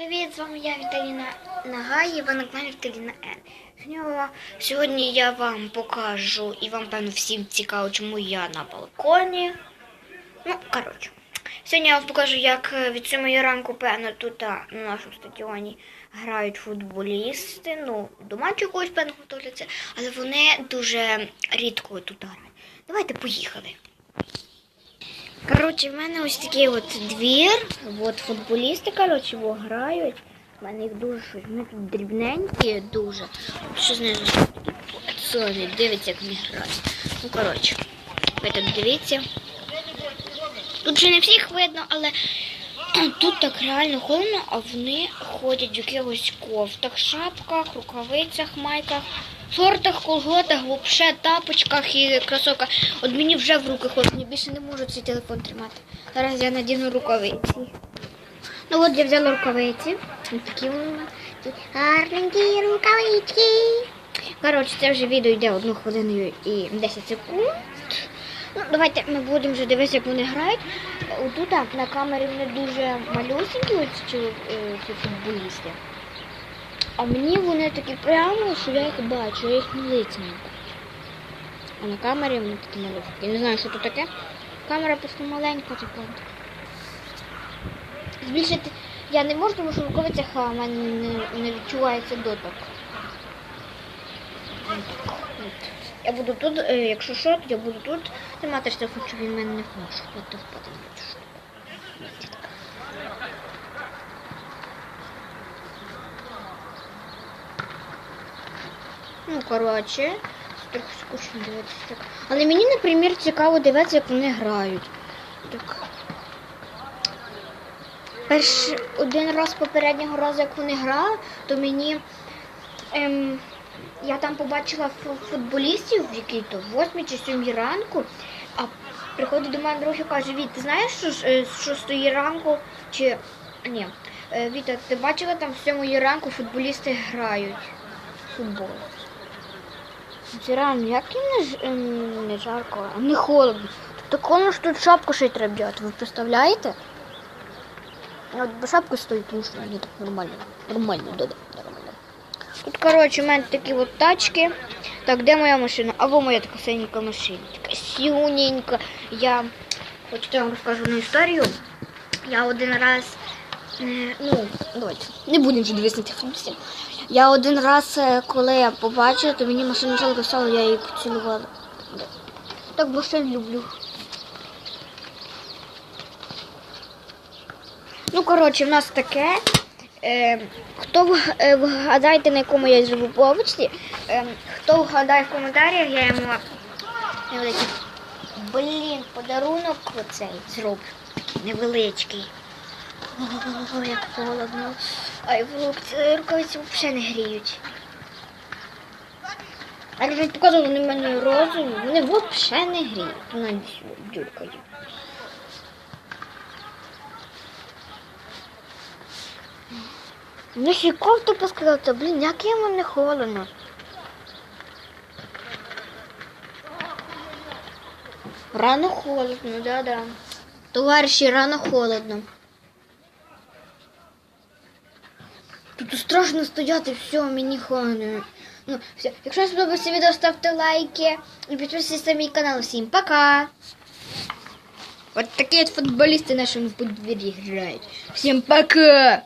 Привіт, з вами я Віталіна Нагаї, ви на каналі Віталіна Н. Сьогодні- я вам покажу, і вам, певно, всім цікаво, чому я на балконі. Ну, коротше. Сьогодні я вам покажу, як е, від 7 ранку, певно, тут на нашому стадіоні грають футболісти. Ну, до матчу когось, певно, готуються, але вони дуже рідко тут грають. Давайте поїхали. Коротше, в мене ось такий от двір. От футболісти, бо грають. У мене їх дуже щось. Вони тут дрібненькі дуже. Що з ними такі пацани, дивиться, як вони грають. Ну, коротше, ви так дивіться. Тут ще не всіх видно, але тут так реально холодно, а вони ходять в якихось кофтах, шапках, рукавицях, майках, шортах, колготах, вообще тапочках і кросовках. От мені вже в руки холодно, більше не можу цей телефон тримати. Зараз я надіну рукавиці. Ну от я взяла рукавиці. Ось такі вони. Гарненькі рукавички. Коротше, це вже відео йде 1 хвилину і 10 секунд. Ну, давайте ми будемо вже дивитися, як вони грають. Отут на камері вони дуже малюсенькі, е, ці футболісти. А мені вони такі прямо, що я їх бачу, я їх лиця не бачу. А на камері вони такі малюсенькі. Я не знаю, що тут таке. Камера просто маленька, така. Збільшити я не можу, тому що в рукавицях в мене не, не відчувається доток. Я буду тут, е, якщо що, то я буду тут тримати телефон, щоб він мене не впав, щоб я то впаде Ну, коротше, трохи скучно дивитися так. Але мені, наприклад, цікаво дивитися, як вони грають. Так. Перш один раз попереднього разу, як вони грали, то мені. Ем, я там побачила футболістів, які то в 8 чи 7 ранку, а приходить до мене друг і каже, Віт, ти знаєш, що, е, з 6 ранку чи. Ні, е, Віта, ти бачила там з 7 ранку футболісти грають в футбол. Реально, як їм ем, не жарко, а не холодно. Так воно ж тут шапку й треба взяти, ви представляєте? От шапки стою, тому що мені так нормально. Нормально, да, да, нормально. Тут, коротше, у мене такі от тачки. Так, де моя машина? Або моя така синенька машина. Така сюненька. Я я вам розкажу одну історію. Я один раз. Е, Ну, давайте. Не будемо вже дивитися функцій. Я один раз, е, коли я побачила, то мені машина жалко стала, я її поцілувала. Так машин люблю. Ну, коротше, в нас таке. Е, хто е, вгадайте, на якому я живу повочці, е, хто вгадає в коментарях, я йому невеликий блін, подарунок оцей зроблю. Невеличкий. О, як холодно. Ай, рукавиці взагалі не гріють. А я вже показувала, вони в мене розові, вони взагалі не гріють. Навіть дюркою. Ну ще кофту посказав, то блін, як йому не холодно. Рано холодно, да-да. Товариші, рано холодно. Тут страшно стояти, все, мені холодно. Ну, все. Якщо вам сподобався відео, ставте лайки і підписуйтесь на мій канал. Всім пока! Вот такі от футболісти в нашому подвір'ї грають. Всім пока!